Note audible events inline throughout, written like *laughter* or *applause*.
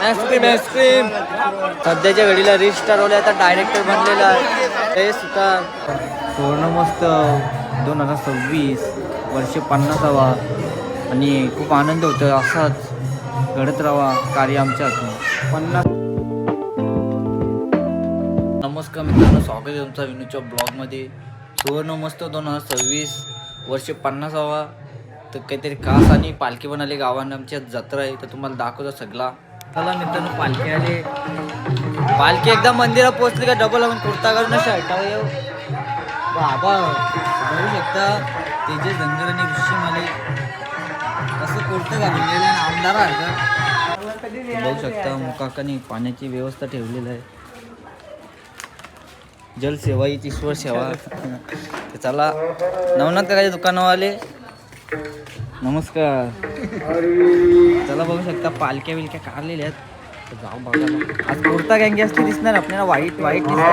Ice cream ice cream सध्याच्या घडीला रिस्टार होले आता डायरेक्टर बनलेला आहे. हे सुतार पूर्ण मस्त. दोन हजार सव्वीस वर्ष पन्नासावा. आणि खूप आनंद होतो असाच घडत राहावा कार्य आमच्या हातून. पन्नास नमस्कार मित्रांनो स्वागत आहे तुमचा विनूच्या ब्लॉगमध्ये सुवर्ण मस्त दोन हजार सव्वीस वर्ष पन्नासावा. तर काहीतरी खास आणि पालखी पण आली गावांना आमच्या जत्रा आहे तर तुम्हाला दाखवतो सगळा. चला मित्रांनो पालखी आली. पालखी एकदा मंदिरात पोहोचली का डबल आपण कुर्ता घालून शर्टावर येऊ बाबा बघू शकता तेजे धनगर आणि ऋषी माले. कसं कुर्ता घालून गेलं आमदार आहे बघू शकता मुकाकाने पाण्याची व्यवस्था ठेवलेली आहे. जलसेवा ही ईश्वर सेवा तर चला नवनाथ काकाच्या दुकानावाले. नमस्कार. चला बघू शकता पालख्या बिलक्या काढलेल्या आहेत. तर जाऊ बघा आज कुर्ता गँगी असते दिसणार आपल्याला वाईट वाईट दिसणार.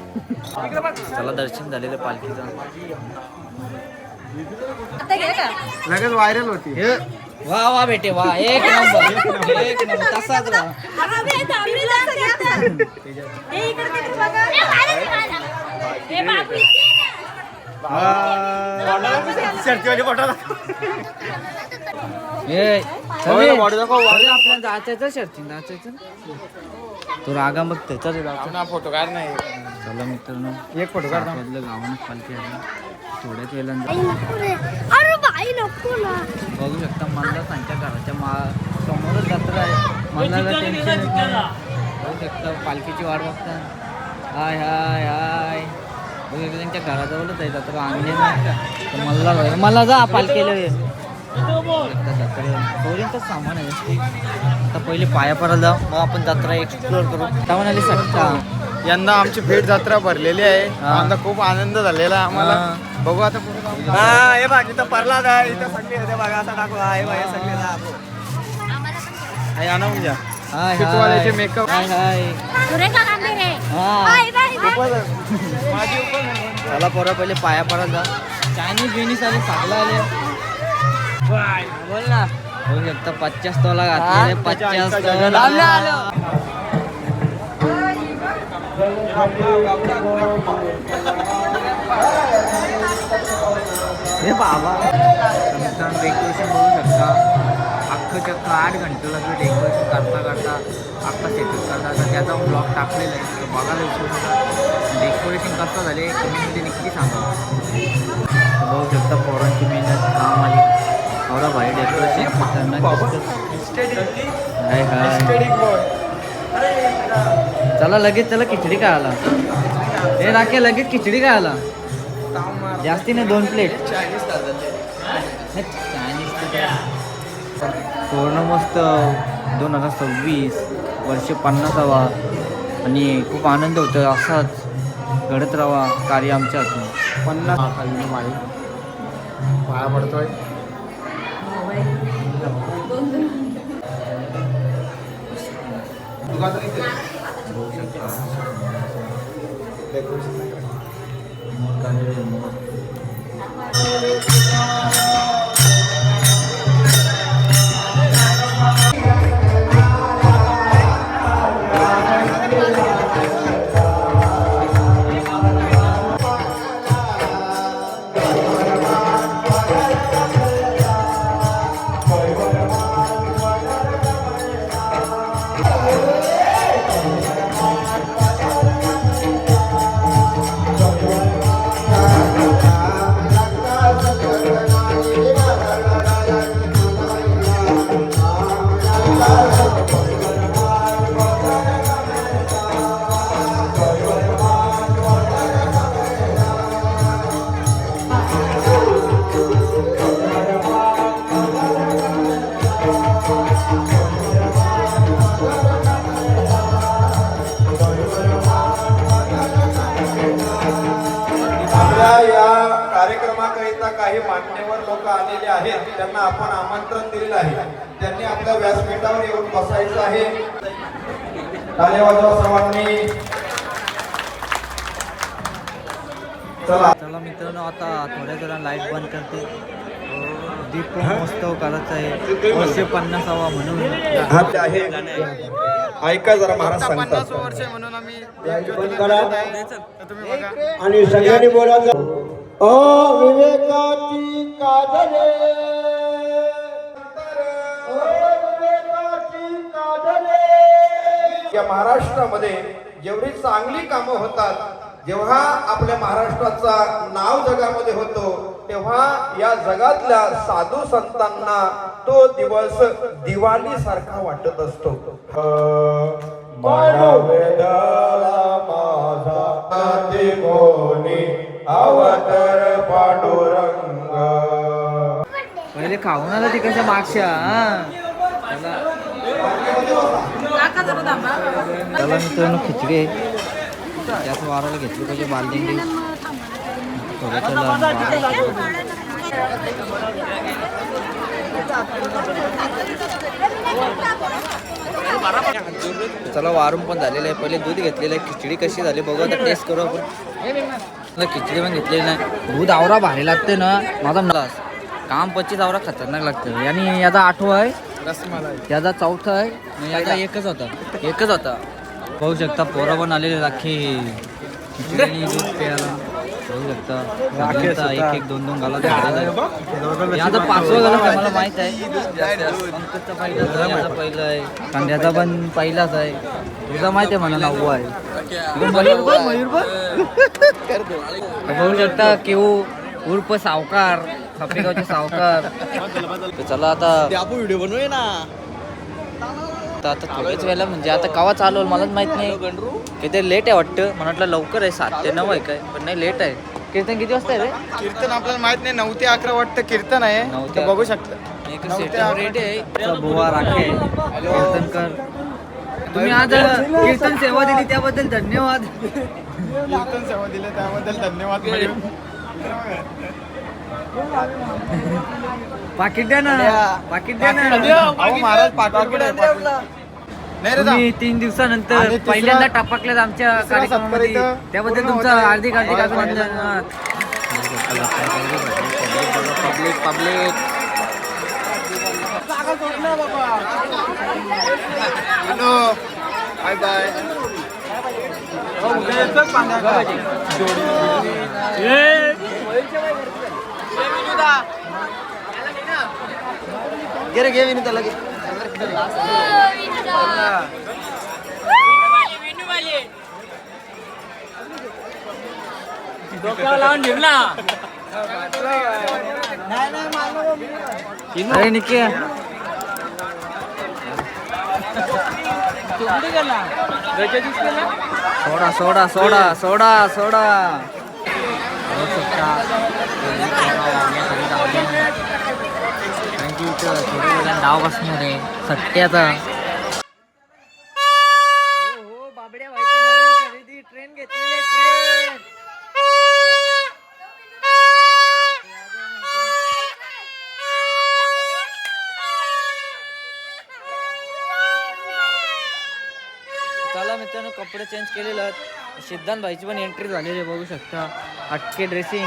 चला दर्शन झालेलं पालखीचं. लगेच व्हायरल होती. हे वा वा बेटे वा एक नंबर एक नंबर तसाच राहा. आपल्याला जायचं शर्ती नाचायचं तो रागा मग ना फोटो काढ नाही. चला मित्रांनो एक फोटो काढ गावानं पालखी आली थोड्याच वेळानं बघू शकता मला त्यांच्या घराच्या मा समोरच जत्रा आहे. मला टेन्शन बघू शकता पालखीची वाट बघता हाय हाय हाय. बघू त्यांच्या घराजवळच आहे जत्रा आणले नाही का? तर मला मला जा पालखीला पोरींचंच सामान आहे. आता पहिले पाया पडायला जाऊ. मग आपण जत्रा एक्सप्लोर करू. त्या म्हणाली सट्टा. यंदा आमची भेट जत्रा भरलेली आहे. आमचा खूप आनंद झालेला आहे आम्हाला. बघू आता पुढे. हा हे बघ इथं परलाद आहे. इथं सगळे होते बघा. आता टाकू हा बघ सगळे आणून घ्या. हाय शिकवायचे हाय. makeup. हाय हाय. सुरेखा हा. बाय चला पोरा पहिले पाया पडायला जा. चायनीज बिनीस आले सागला आले. बोल ना. होऊ शकता पचास तोला घातलेले पचास तोला. हे बाबा. डेकोरेशन बघू शकता. चक्क आठ घंटे लागले डेकोरेशन करता करता अख्खा सेटअप करता तर त्याचा ब्लॉग टाकलेला आहे. बघायला विसरू नका डेकोरेशन कसं झाले कमेंटमध्ये नक्की सांगा. बघू शकता पोरांची मेहनत काम आली एवढा भारी डेकोरेशन खतरनाक चला लगेच चला खिचडी काय आला हे राखे लगेच खिचडी काय आला जास्ती नाही दोन प्लेट पूर्ण मस्त दोन हजार सव्वीस वर्ष पन्नासावा. आणि खूप आनंद होतो असाच घडत राहावा कार्य आमच्या हातून. पन्नास खाली माळी पाया पडतोय. डेकोरेशन आपल्या व्यासपीठावर येऊन बसायचं आहे. वाजवा सर्वांनी. चला. चला मित्रांनो आता थोड्या जरा लाइट बंद करते. दीप महोत्सव करायचा आहे. वर्षे पन्नासावा म्हणून. आहे. ऐका जरा महाराज सांगतात. वर्ष म्हणून आम्ही आणि सगळ्यांनी बोलायचं अविवेकाची काजले. या महाराष्ट्रामध्ये जेवढी चांगली कामं होतात जेव्हा आपल्या महाराष्ट्राचा नाव जगामध्ये होतो तेव्हा या जगातल्या साधू संतांना तो दिवस दिवाळी सारखा वाटत असतो. अवतर पांडुरंग पहिले खाऊन आला तिकडच्या मागच्या चला चला मित्रांनो खिचडी आहे. त्यात वाराला घेतली पाहिजे बालदिंडी. चला चला वारून पण झालेलं आहे. पहिले दूध घेतलेलं आहे. खिचडी कशी झाली बघू आता टेस्ट करू आपण. मला खिचडी पण घेतलेली नाही. दूध आवरा भारी लागते ना. माझा मलास काम पच्चीस आवरा खतरनाक लागतं आणि याचा आठवा आहे त्याचा चौथा आहे. याचा एकच होता. एकच होता. बघू शकता पोरं पण आलेले राखी. दूध प्यायला. बघू शकता. सगळ्यांचा एक एक दोन दोन गाला याचा पाचवा गाला आहे, मला माहीत आहे. पंकजचा याचा पहिला आहे. कांद्याचा पण पहिलाच आहे. तुझा माहिती आहे मला नववा आहे. मयूर मयूर बघ बघू शकता केऊ उर्फ सावकार. खापेगावचे सावकार. तर चला आता आपण व्हिडिओ बनवूया ना. आता आता थोड्याच वेळेला म्हणजे आता कवा चालू होईल मलाच माहीत नाही. किती लेट आहे वाटतं? मला वाटलं लवकर आहे सात ते नऊ आहे काय? पण नाही लेट आहे. कीर्तन किती वाजता आहे रे? कीर्तन आपल्याला माहीत नाही नऊ ते अकरा वाटतं कीर्तन आहे. नऊ ते तर बघू. शकता. नऊ ते सेटअप. रेट आहे. बुवा राखे कीर्तनकर तुम्ही आज कीर्तन सेवा दिली त्याबद्दल धन्यवाद. कीर्तन सेवा दिले त्याबद्दल धन्यवाद मयूर. पाकिट द्या ना. पाकिट द्या ना. अहो महाराज पाठवा नाही रे जा. तुम्ही तीन दिवसानंतर आणि तिसरा- पहिल्यांदा टपाकलेत आमच्या तिसरा कार्यक्रमामध्ये. त्याबद्दल पूर्ण तुमचं. हार्दिक हार्दिक होय, अभिनंदन. Public public hello. Bye bye. घे रे घे विनू त्याला घे अरे निके सोडा सोडा सोडा सोडा सोडा बघू शकता. कारण की इथं थोड्या वेळानं डाव बसणार आहे सट्ट्याचा हो बाबड्या खरेदी ट्रेन घेतलेली ट्रेन चला मित्रांनो कपडे चेंज केलेले सिद्धांत भाईची पण एंट्री झालेली बघू शकता. हटके ड्रेसिंग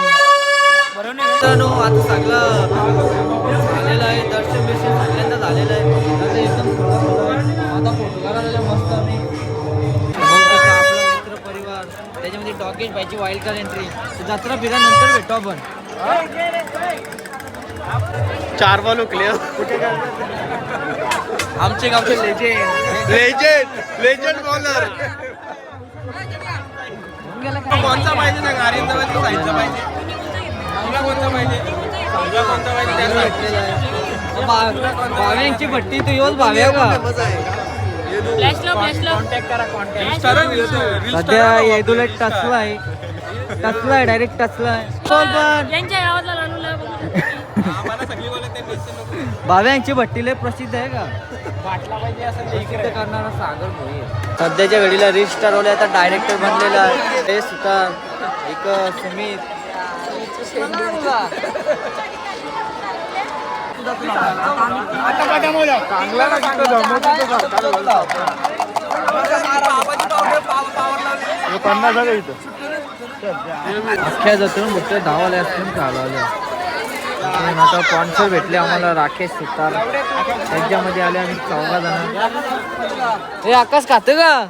मित्रांनो आता झालेलं आहे. दर्शन बिर्शन सगळ्यांदा झालेलं आहे. आता एकदम थोडं थोडं आता फोटो काढायला मस्त आम्ही. बघू शकता आपला मित्र परिवार त्याच्यामध्ये डॉगेज भाईची वाईल्ड कार्ड एंट्री जत्रा फिरानंतर भेटू आपण. चार बॉल उकले आमचे गावचे लेजेंड लेजेंड लेजेंड बॉलर कोणता पाहिजे ना गाडीचा पाहिजे. कोणता पाहिजे? कोणता पाहिजे. भाव्यांची भट्टी तू येऊच भाव्या का? करा रील्स- रील्स सध्या येदुला टचला आहे. टचला आहे डायरेक्ट टचला आहे. बोल पण यांच्या गावातला लालूला भाव्यांची भट्टी लय प्रसिद्ध आहे का? बाटला पाहिजे असं प्रसिद्ध करणारा सागर भोई आहे. सध्याच्या घडीला रिस्टार होले आता डायरेक्टर बनलेला आहे ते सुतार एक सुमित. अख्ख्या जातून मोठे धावाला असतील चालवले आता स्पॉन्सर भेटले आम्हाला राकेश सुतार त्यांच्यामध्ये आले आम्ही चौघा जण हे आकाश खात का?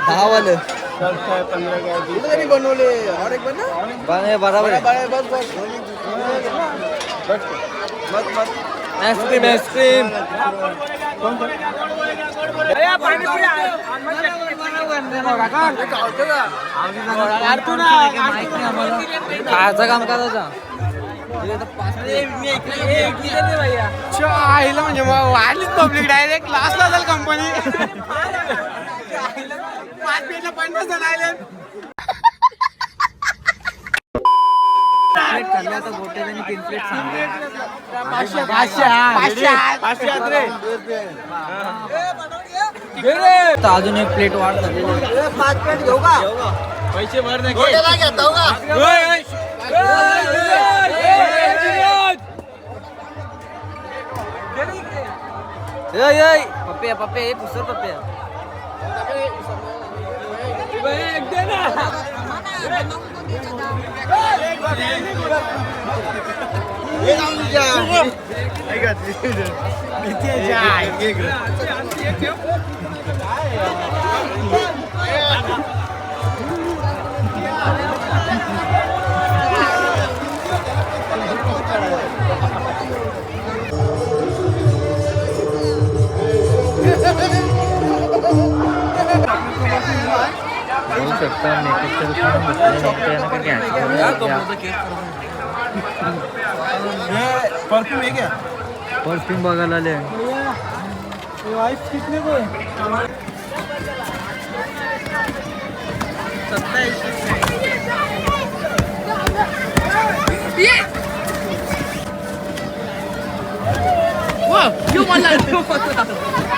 दहा बरोबर आईस्क्रीम आईस्क्रीम खायचं काम करायचं आईला म्हणजे मग वाढलीच पब्लिक डायरेक्ट लास्टला जाईल कंपनी पाच मिनिटला पन्नास जण आले प्लेट खाल्ले आता गोट्या त्यांनी तीन प्लेट सांगले आता अजून एक प्लेट वाढ झालेली आहे. पैसे भर ऐ, ऐ, पप्पे पप्पे हे पुसर पप्पे होऊ शकतं मेकअपचं नेमकं यांना काय घ्यायचं परफ्यूम आहे क्या परफ्यूम बघायला आले. *laughs*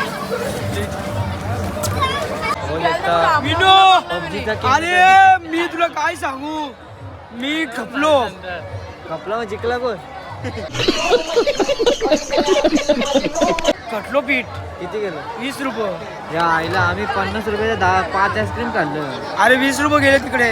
*laughs* अरे मी तुला काय सांगू? मी खपलो. कपला जिंकला कोण? खटलो पीठ. किती गेलं? वीस रुपये. या आईला आम्ही पन्नास रुपयाचे दहा पाच आईस्क्रीम खाल्लं. अरे वीस रुपये गेले तिकडे.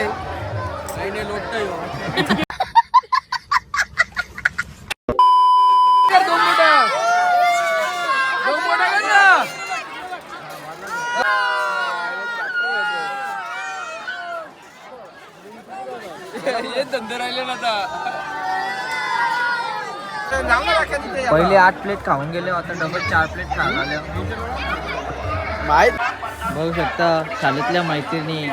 पहिले आठ प्लेट खाऊन गेले आता डबल चार प्लेट खायला आले. बघू शकता शाळेतल्या मैत्रिणी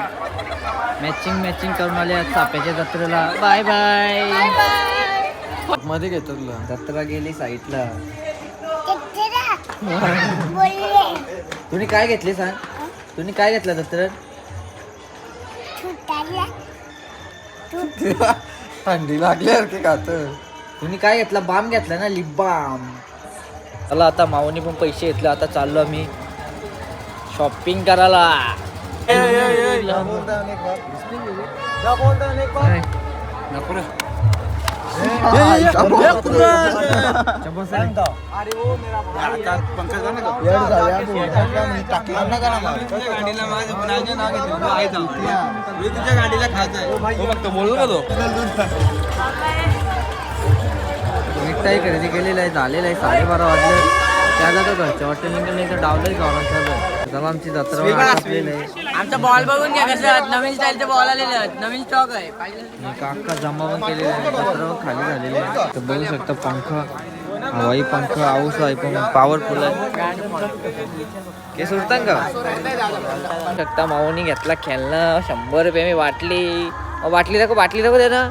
मॅचिंग मॅचिंग करून आल्या चाप्याच्या जत्रेला. बाय बायमध्ये घेतो तुला जत्रा गेली साईडला *laughs* तुम्ही काय घेतले सांग? तुम्ही काय घेतलं जत्रेत? *laughs* थंडी लागल्यासारखे खात तुम्ही काय घेतला? बाम घेतला ना लिप बाम चला आता माऊनी पण पैसे घेतले. आता चाललो आम्ही शॉपिंग करायला. मी तुझ्या गाडीला खायचंय. फक्त बोलू का तो? मिठाई खरेदी केलेली आहे झालेलं आहे साडेबारा वाजले. त्या जागा घरच्या वाटतं निघून नाही तर डावलंही गावात चालू चला आमची जत्रा आहे. आमचा बॉल बघून घ्या कसं नवीन स्टाईलचे बॉल आलेले आहेत. नवीन स्टॉक आहे. काका जमा पण केलेला आहे जत्रा खाली झालेली आहे तर बघू शकता पंखा हवाई पंखा आऊस आहे पण पॉवरफुल आहे. के सुरतान का? शकता माऊनी घेतला खेळणं. शंभर रुपये मी वाटली. बाटली दाखव बाटली दाखव दे ना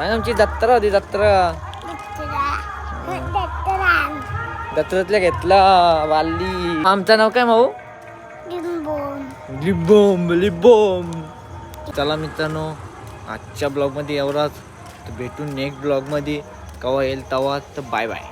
सांग आमची जत्रा होती जत्रा. जत्रेतल्या घेतला वाली. आमचं नाव काय माऊ? लिबोम लिबोम चला मित्रांनो आजच्या ब्लॉगमध्ये एवढाच. तर भेटून नेक्स्ट ब्लॉगमध्ये. केव्हा येईल तेव्हा तर बाय बाय